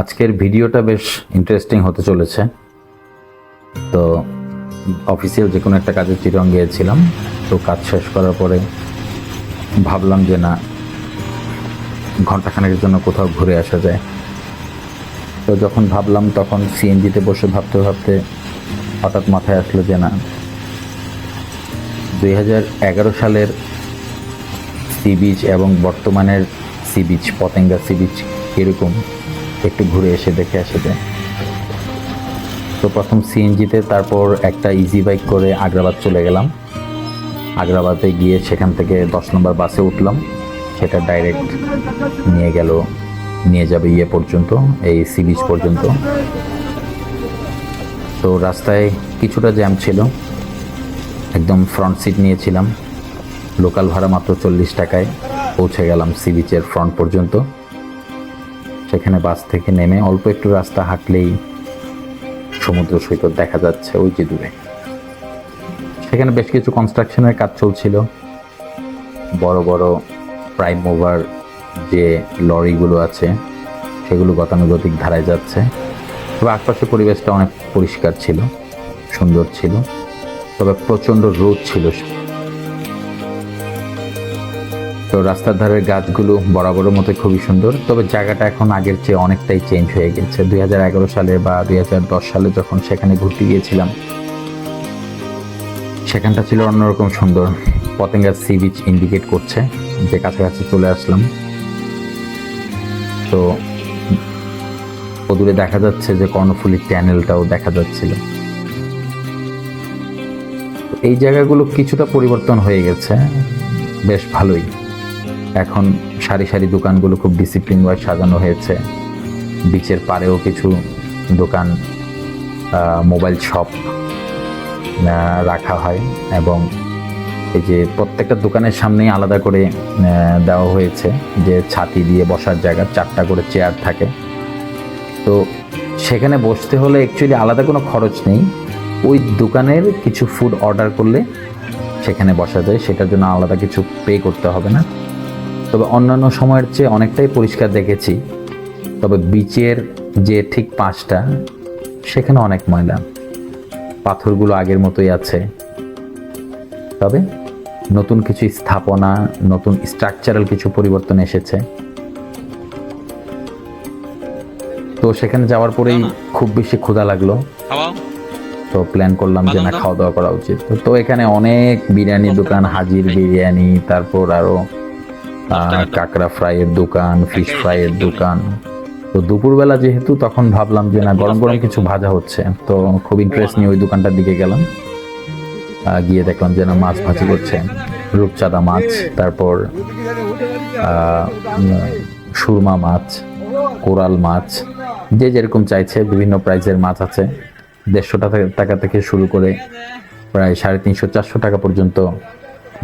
আজকের ভিডিওটা বেশ ইন্টারেস্টিং হতে চলেছে। তো অফিসিয়াল যে কোনো একটা কাজে চিরং গিয়েছিলাম তো কাজ শেষ করার পরে ভাবলাম যে না ঘন্টাখানেকের জন্য কোথাও ঘুরে আসা যায়। তো যখন ভাবলাম তখন সিএনজিতে বসে ভাবতে ভাবতে হঠাৎ মাথায় আসলো যে না, দুই হাজার এগারো সালের সি বিচ এবং বর্তমানের sea beach, Patenga sea beach কীরকম? একটু ঘুরে এসে দেখে আসে তো প্রথম সিএনজিতে তারপর একটা ইজি বাইক করে আগ্রাবাদ চলে গেলাম। আগ্রাবাদে গিয়ে সেখান থেকে দশ নম্বর বাসে উঠলাম। সেটা ডাইরেক্ট নিয়ে গেল, নিয়ে যাবে ইয়ে পর্যন্ত, এই সি বিচ পর্যন্ত। তো রাস্তায় কিছুটা জ্যাম ছিল। একদম ফ্রন্ট সিট নিয়েছিলাম। লোকাল ভাড়া মাত্র চল্লিশ টাকায় পৌঁছে গেলাম সি বিচের ফ্রন্ট পর্যন্ত। সেখানে বাস থেকে নেমে অল্প একটু রাস্তা হাঁটলেই সমুদ্র সৈকত দেখা যাচ্ছে ওই যে দূরে। সেখানে বেশ কিছু কনস্ট্রাকশনের কাজ চলছিল। বড় বড় প্রাইম ওভার যে লরিগুলো আছে, সেগুলো গতানুগতিক ধারায় যাচ্ছে। তবে আশপাশের পরিবেশটা অনেক পরিষ্কার ছিল, সুন্দর ছিল। তবে প্রচণ্ড রোদ ছিল তো রাস্তার ধারের গাছগুলো বরাবরের মতো খুবই সুন্দর। তবে জায়গাটা এখন আগের চেয়ে অনেকটাই চেঞ্জ হয়ে গেছে। দুই হাজার এগারো সালে বা দুই হাজার দশ সালে যখন সেখানে ঘুরতে গিয়েছিলাম, সেখানটা ছিল অন্যরকম সুন্দর। পতেঙ্গার সি বিচ ইন্ডিকেট করছে, যে কাছাকাছি চলে আসলাম। তো দূরে দেখা যাচ্ছে যে কর্ণফুলির চ্যানেলটাও দেখা যাচ্ছিল। এই জায়গাগুলো কিছুটা পরিবর্তন হয়ে গেছে। বেশ ভালোই। এখন সারি সারি দোকানগুলো খুব ডিসিপ্লিন ওয়াইজ সাজানো হয়েছে। বিচের পারেও কিছু দোকান মোবাইল শপ রাখা হয় এবং এই যে প্রত্যেকটা দোকানের সামনেই আলাদা করে দেওয়া হয়েছে যে ছাতি দিয়ে বসার জায়গা, চারটা করে চেয়ার থাকে। তো সেখানে বসতে হলে অ্যাকচুয়ালি আলাদা কোনো খরচ নেই। ওই দোকানের কিছু ফুড অর্ডার করলে সেখানে বসা যায়। সেটার জন্য আলাদা কিছু পে করতে হবে না। তবে অন্যান্য সময়ের চেয়ে অনেকটাই পরিষ্কার দেখেছি। তবে বিচের যে ঠিক পাশটা সেখানে অনেক ময়লা। পাথরগুলো আগের মতোই আছে। তবে নতুন কিছু স্থাপনা নতুন স্ট্রাকচারাল কিছু পরিবর্তন এসেছে। তো সেখানে যাওয়ার পরেই খুব বেশি ক্ষুধা লাগল। তো প্ল্যান করলাম যে না? খাওয়া দাওয়া করা উচিত। তো- এখানে অনেক বিরিয়ানি দোকান হাজির বিরিয়ানি তারপর আরও কাঁকড়া ফ্রাইয়ের দোকান ফিশ ফ্রাইয়ের দোকান। তো দুপুরবেলা যেহেতু তখন ভাবলাম যে না গরম গরম কিছু ভাজা হচ্ছে তো খুব ইন্টারেস্ট নিয়ে ওই দোকানটার দিকে গেলাম। গিয়ে দেখলাম যে না মাছ ভাজি করছে। রূপচাঁদা মাছ তারপর সুরমা মাছ কোরাল মাছ যে যেরকম চাইছে বিভিন্ন প্রাইসের মাছ আছে। দেড়শো টাকা টাকা থেকে শুরু করে প্রায় সাড়ে তিনশো চারশো টাকা পর্যন্ত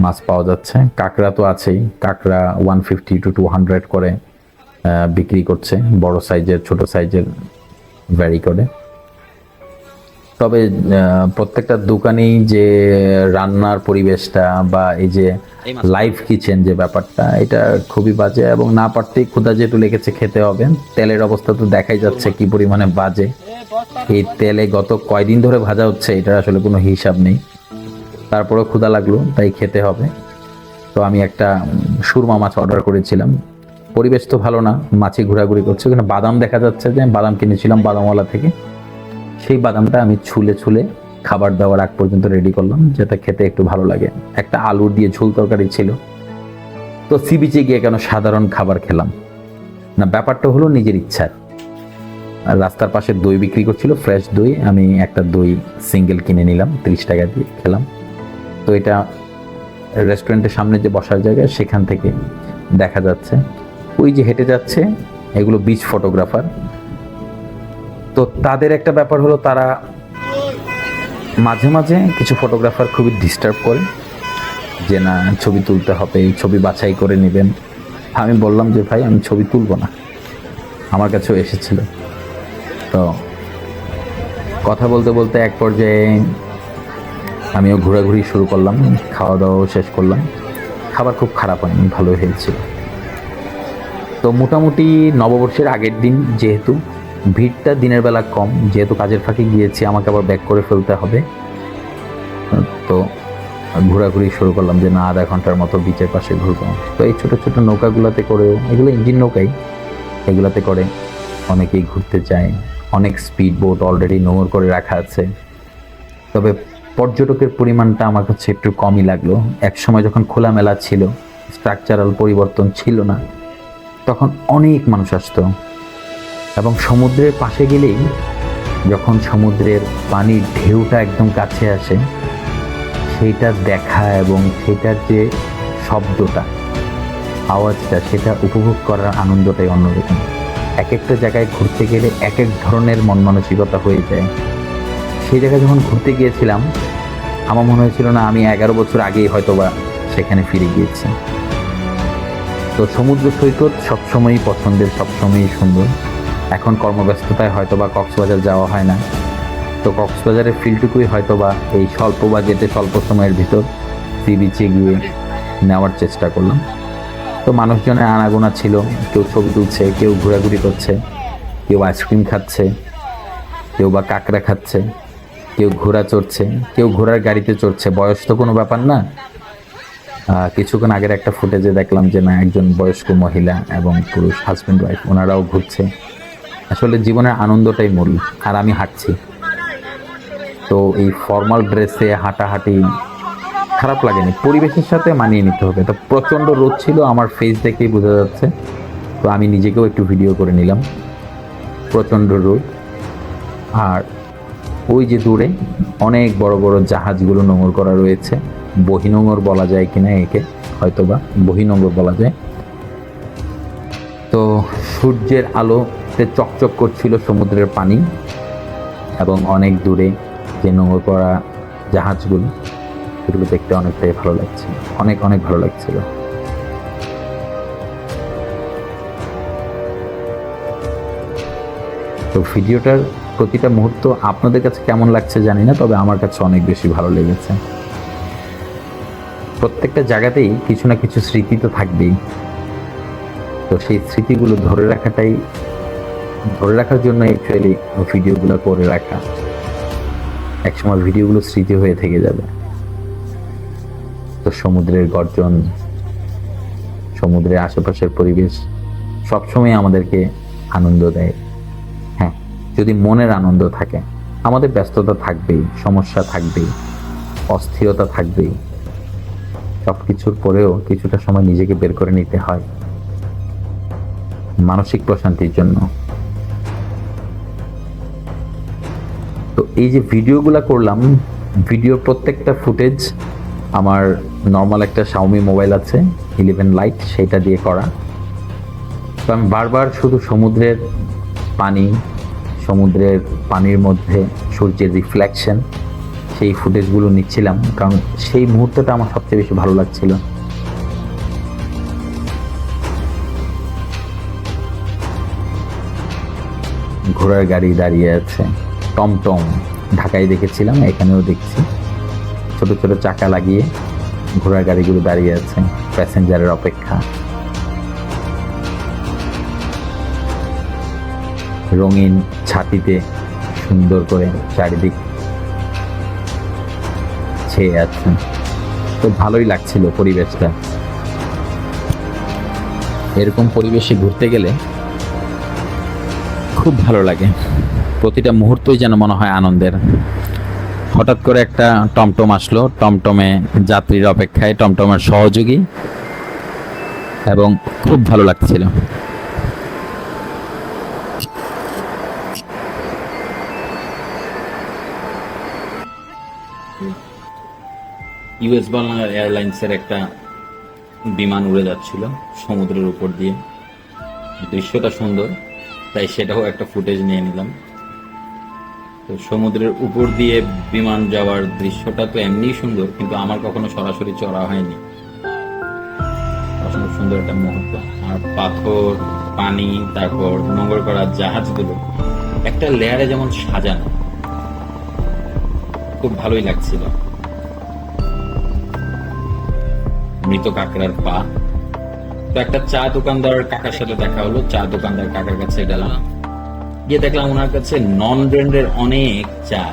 মাছ পাওয়া যাচ্ছে। কাঁকড়া তো আছেই। কাঁকড়া one fifty to two hundred করে বিক্রি করছে। বড় সাইজের ছোট সাইজের ভ্যারি করে। তবে প্রত্যেকটা দোকানেই যে রান্নার পরিবেশটা বা এই যে। লাইভ কিচেন যে ব্যাপারটা এটা খুবই বাজে এবং না পারতেই ক্ষুদা যেহেতু লেগেছে খেতে হবে। তেলের অবস্থা তো দেখাই যাচ্ছে কি পরিমাণে বাজে। এই তেলে গত কয়দিন ধরে ভাজা হচ্ছে এটা আসলে কোনো হিসাব নেই। তারপরেও ক্ষুদা লাগল, তাই খেতে হবে। তো আমি একটা সুরমা মাছ অর্ডার করেছিলাম। পরিবেশ তো ভালো না মাছি ঘোরাঘুরি করছে। ওখানে বাদাম দেখা যাচ্ছে যে আমি বাদাম কিনেছিলাম বাদামওয়ালা থেকে। সেই বাদামটা আমি ছুলে ছুলে খাবার দাবার আগ পর্যন্ত রেডি করলাম যেটা খেতে একটু ভালো লাগে। একটা আলু দিয়ে ঝোল তরকারি ছিল। তো সি বিচে গিয়ে কেন সাধারণ খাবার খেলাম? না, ব্যাপারটা হলো নিজের ইচ্ছা। আর রাস্তার পাশে দই বিক্রি করছিল ফ্রেশ দই। আমি একটা দই সিঙ্গেল কিনে নিলাম, তিরিশ টাকা দিয়ে খেলাম। তো এটা রেস্টুরেন্টের সামনে যে বসার জায়গা, সেখান থেকে দেখা যাচ্ছে। ওই যে হেঁটে যাচ্ছে, এগুলো বিচ ফটোগ্রাফার তো তাদের একটা ব্যাপার হলো, তারা মাঝে মাঝে কিছু ফটোগ্রাফার খুবই ডিস্টার্ব করে, যে না, ছবি তুলতে হবে, ছবি বাছাই করে নেবেন। আমি বললাম যে, ভাই, আমি ছবি তুলবো না। আমার কাছেও এসেছিল। তো কথা বলতে বলতে এক পর্যায়ে আমিও ঘোরাঘুরি শুরু করলাম খাওয়া দাওয়াও শেষ করলাম। খাবার খুব খারাপ হয়নি, ভালোই হয়েছিল। তো মোটামুটি নববর্ষের আগের দিন যেহেতু, ভিড়টা দিনের বেলা কম, যেহেতু কাজের ফাঁকে গিয়েছি, আমাকে আবার ব্যাক করে ফেলতে হবে। তো ঘোরাঘুরি শুরু করলাম যে না, আধা ঘণ্টার মতো বিচের পাশে ঘুরবো। তো এই ছোটো ছোটো নৌকাগুলোতে করেও, এগুলো ইঞ্জিন নৌকাই, এগুলাতে করে অনেকেই ঘুরতে যায়। অনেক স্পিড বোট অলরেডি নোংর করে রাখা আছে। তবে পর্যটকের পরিমাণটা আমার কাছে একটু কমই লাগল। এক সময় যখন খোলামেলা ছিল স্ট্রাকচারাল পরিবর্তন ছিল না, তখন অনেক মানুষ আসতো। এবং সমুদ্রের পাশে গেলেই যখন সমুদ্রের পানির ঢেউটা একদম কাছে আসে, সেইটা দেখা এবং সেটার যে শব্দটা, আওয়াজটা, সেটা উপভোগ করার আনন্দটাই অন্যরকম। এক একটা জায়গায় ঘুরতে গেলে এক এক ধরনের মন মানসিকতা হয়ে যায়। সেই জায়গায় যখন ঘুরতে গিয়েছিলাম, আমার মনে হয়েছিল, না, আমি এগারো বছর আগেই হয়তোবা সেখানে ফিরে গিয়েছি। তো সমুদ্র সৈকত সবসময়ই পছন্দের, সবসময়ই সুন্দর। এখন কর্মব্যস্ততায় হয়তোবা কক্সবাজার যাওয়া হয় না। তো কক্সবাজারের ফিল্ডটুকুই হয়তোবা এই স্বল্প বাজেটে, স্বল্প সময়ের ভিতর সি বিচে গিয়ে নেওয়ার চেষ্টা করলাম। তো মানুষজনের আনাগোনা ছিল, কেউ ছবি তুলছে, কেউ ঘোরাঘুরি করছে, কেউ আইসক্রিম খাচ্ছে, কেউ বা কাঁকড়া খাচ্ছে। কেউ ঘোড়া চড়ছে, কেউ ঘোড়ার গাড়িতে চড়ছে, বয়স তো কোনো ব্যাপার না। কিছুক্ষণ আগের একটা ফুটেজে দেখলাম যে না, একজন বয়স্ক মহিলা এবং পুরুষ হাজব্যান্ড ওয়াইফ ওনারাও ঘুরছে। আসলে জীবনের আনন্দটাই মূল, আর আমি হাঁটছি। তো এই ফর্মাল ড্রেসে হাঁটাহাঁটি খারাপ লাগেনি, পরিবেশের সাথে মানিয়ে নিতে হবে। তো প্রচণ্ড রোদ ছিল, আমার ফেস দেখেই বোঝা যাচ্ছে। তো আমি নিজেকেও একটু ভিডিও করে নিলাম। প্রচণ্ড রোদ। আর ওই যে দূরে অনেক বড় বড় জাহাজগুলো নোঙর করা রয়েছে। বহিনোঙর বলা যায় কিনা একে, হয়তোবা বহিনোঙর বলা যায়। তো সূর্যের আলোতে চকচক করছিল সমুদ্রের পানি এবং অনেক দূরে যে নোঙর করা জাহাজগুলো, সেগুলো দেখতে অনেকটাই ভালো লাগছিল অনেক অনেক ভালো লাগছিল। তো ভিডিওটার প্রতিটা মুহূর্ত আপনাদের কাছে কেমন লাগছে জানি না, তবে আমার কাছে অনেক বেশি ভালো লেগেছে। প্রত্যেকটা জায়গাতেই কিছু না কিছু স্মৃতি তো থাকবেই। তো সেই স্মৃতিগুলো ধরে রাখাটাই, ধরে রাখার জন্য অ্যাকচুয়ালি ভিডিওগুলো করে রাখা। একসময় ভিডিওগুলো স্মৃতি হয়ে থেকে যাবে। তো সমুদ্রের গর্জন, সমুদ্রের আশেপাশের পরিবেশ সবসময় আমাদেরকে আনন্দ দেয়। যদি মনের আনন্দ থাকে, আমাদের ব্যস্ততা থাকবেই, সমস্যা থাকবেই, অস্থিরতা থাকবেই। সব কিছুর পরেও কিছুটা সময় নিজেকে বের করে নিতে হয়। মানসিক প্রশান্তির জন্য। তো এই যে ভিডিওগুলো করলাম ভিডিও প্রত্যেকটা ফুটেজ আমার নর্মাল একটা শাওমি মোবাইল আছে ইলেভেন লাইট সেটা দিয়ে করা। তো আমি বারবার শুধু সমুদ্রের পানি সমুদ্রের পানির মধ্যে সূর্যের রিফ্লেকশন সেই ফুটেজগুলো নিচ্ছিলাম, কারণ সেই মুহূর্তটা আমার সবচেয়ে বেশি ভালো লাগছিল। ঘোড়ার গাড়ি দাঁড়িয়ে আছে, টমটম ঢাকায় দেখেছিলাম, এখানেও দেখছি। ছোট ছোট চাকা লাগিয়ে ঘোড়ার গাড়িগুলো দাঁড়িয়ে আছে, প্যাসেঞ্জারের অপেক্ষা। রঙিন ছাতিতে সুন্দর করে চারিদিক ছেয়ে আছে তো ভালোই লাগছিল পরিবেশটা। এরকম পরিবেশে ঘুরতে গেলে খুব ভালো লাগে। প্রতিটা মুহূর্তই যেন মনে হয় আনন্দের। হঠাৎ করে একটা টমটম আসলো। টমটমে যাত্রীর অপেক্ষায় টমটমের সহযোগী এবং খুব ভালো লাগছিল। ইউএস বাংলা এয়ারলাইন্সের একটা বিমান উড়ে যাচ্ছিল সমুদ্রের উপর দিয়ে। দৃশ্যটা সুন্দর, তাই সেটাও একটা ফুটেজ নিয়ে নিলাম। তো সমুদ্রের উপর দিয়ে বিমান যাওয়ার দৃশ্যটা তো এমনিই সুন্দর, কিন্তু আমার কখনো সরাসরি চড়া হয়নি। অসম্ভব সুন্দর একটা মুহূর্ত। আর পাথর, পানি, তারপর নোংর করা জাহাজগুলো, একটা লেয়ারে যেমন সাজানো, খুব ভালোই লাগছিল। মৃত কাকড়ার পা। তো একটা চা দোকানদার কাকার সাথে দেখা হলো। চা দোকানদার কাকার কাছে গেলাম গিয়ে দেখলাম ওনার কাছে নন ব্র্যান্ডের অনেক চা।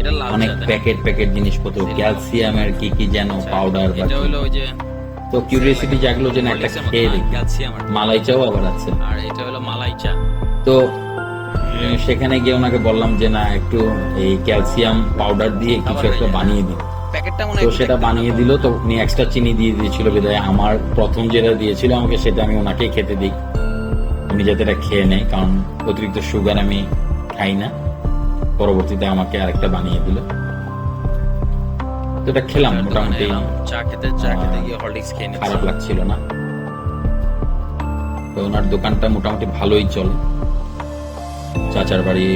এটা অনেক? প্যাকেট প্যাকেট জিনিসপত্র ক্যালসিয়ামের কি কি যেন পাউডার এটা হলো ওই যে তো কিউরিয়াসিটি জাগলো যে একটা খেয়ে ক্যালসিয়াম মালাই চাও আবার আছে। আর এটা হলো মালাই চা। তো সেখানে গিয়ে ওনাকে বললাম যে না একটু এই ক্যালসিয়াম পাউডার দিয়ে কিছু একটা বানিয়ে দিন। প্যাকেটটা মনে তো সেটা বানিয়ে দিল তো উনি এক্সট্রা চিনি দিয়ে দিয়েছিল বিদায়। আমার প্রথম যেটা দিয়েছিল আমাকে সেটা আমি ওনাকে খেতে দিই। উনি যাতে এটা খেয়ে নেয় কারণ অতিরিক্ত সুগার আমি খাই না। পরবর্তীতে আমাকে আরেকটা বানিয়ে দিল। তো এটা খেলাম মোটামুটি চা খেতে চা খেতে গিয়ে হরলিক্স খেয়ে খারাপ লাগছিল না। তো ওনার দোকানটা মোটামুটি ভালোই চলে। চাচার বাড়ি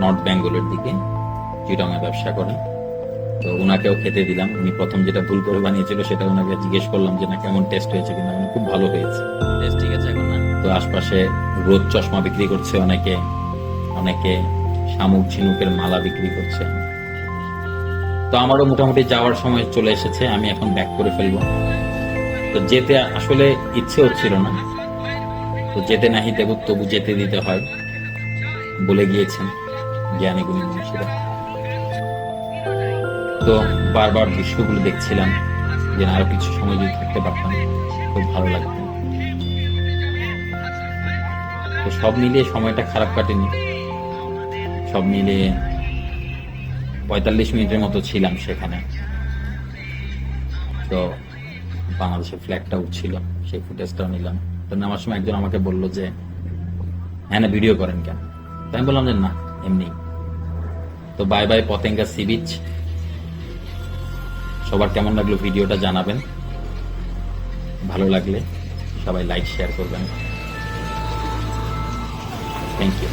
নর্থ বেঙ্গলের দিকে। চিটংয়ে ব্যবসা করেন। তো ওনাকেও খেতে দিলাম। উনি প্রথম যেটা ভুল করে বানিয়েছিল সেটা ওনাকে জিজ্ঞেস করলাম যে না কেমন টেস্ট হয়েছে কিনা? উনি খুব ভালো হয়েছে। বেশ ঠিক আছে এখন না? তো আশপাশে রোদ চশমা বিক্রি করছে অনেকে। অনেকে শামুক ঝিনুকের মালা বিক্রি করছে। তো আমারও মোটামুটি যাওয়ার সময় চলে এসেছে আমি এখন ব্যাক করে ফেলব। তো যেতে আসলে ইচ্ছে হচ্ছিল না। তো যেতে নাহি দেব তবু যেতে দিতে হয় বলে গিয়েছেন জ্ঞানী গুণী মনীষীরা। তো বারবার দৃশ্যগুলো দেখছিলাম যে আরও কিছু সময় যদি থাকতে পারতাম, খুব ভালো লাগতো। তো সব মিলিয়ে সময়টা খারাপ কাটেনি। সব মিলিয়ে পঁয়তাল্লিশ মিনিটের মতো ছিলাম সেখানে। তো বাংলাদেশের ফ্ল্যাগটা উঠছিল, সেই ফুটেজটাও নিলাম। তো নামার সময় একজন আমাকে বলল যে হ্যাঁ না ভিডিও করেন কেন? তো আমি বললাম যে, না, এমনি। তো bye bye Patenga sea beach সবার কেমন লাগল ভিডিওটা জানাবেন। ভালো লাগলে সবাই লাইক শেয়ার করবেন। Thank you